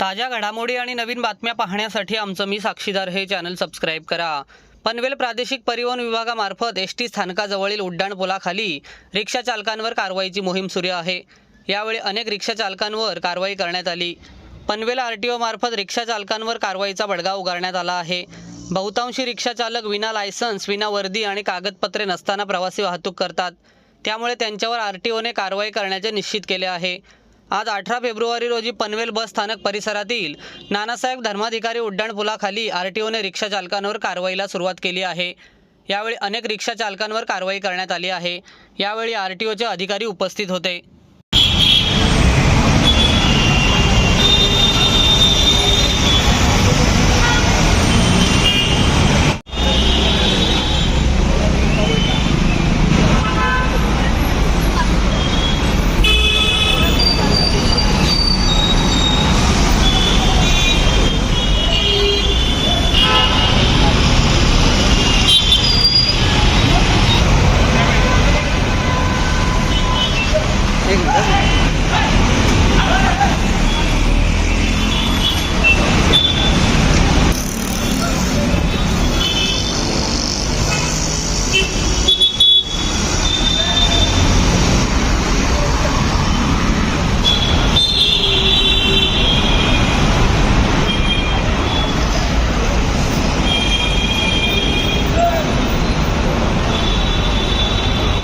ताज्या घडामोडी आणि नवीन बातम्या पाहण्यासाठी आमचं मी साक्षीदार हे चॅनल सबस्क्राईब करा. पनवेल प्रादेशिक परिवहन विभागामार्फत एस टी स्थानकाजवळील उड्डाणपुलाखाली रिक्षा चालकांवर कारवाईची मोहीम सुरू आहे. यावेळी अनेक रिक्षा चालकांवर कारवाई करण्यात आली. पनवेल आर टी ओमार्फत रिक्षा चालकांवर कारवाईचा बडगा उगारण्यात आला आहे. बहुतांशी रिक्षा चालक विना लायसन्स विना वर्दी आणि कागदपत्रे नसताना प्रवासी वाहतूक करतात. त्यामुळे त्यांच्यावर आर टी ओने कारवाई करण्याचे निश्चित केले आहे. आज अठरा फेब्रुवारी रोजी पनवेल बस स्थानक परिसरातील नानासाहेब धर्माधिकारी उड्डाणपुलाखाली आर टी ओने रिक्षा चालकांवर कारवाईला सुरुवात केली आहे. यावेळी अनेक रिक्षा चालकांवर कारवाई करण्यात आली आहे. यावेळी आर टी ओचे अधिकारी उपस्थित होते. Thank you.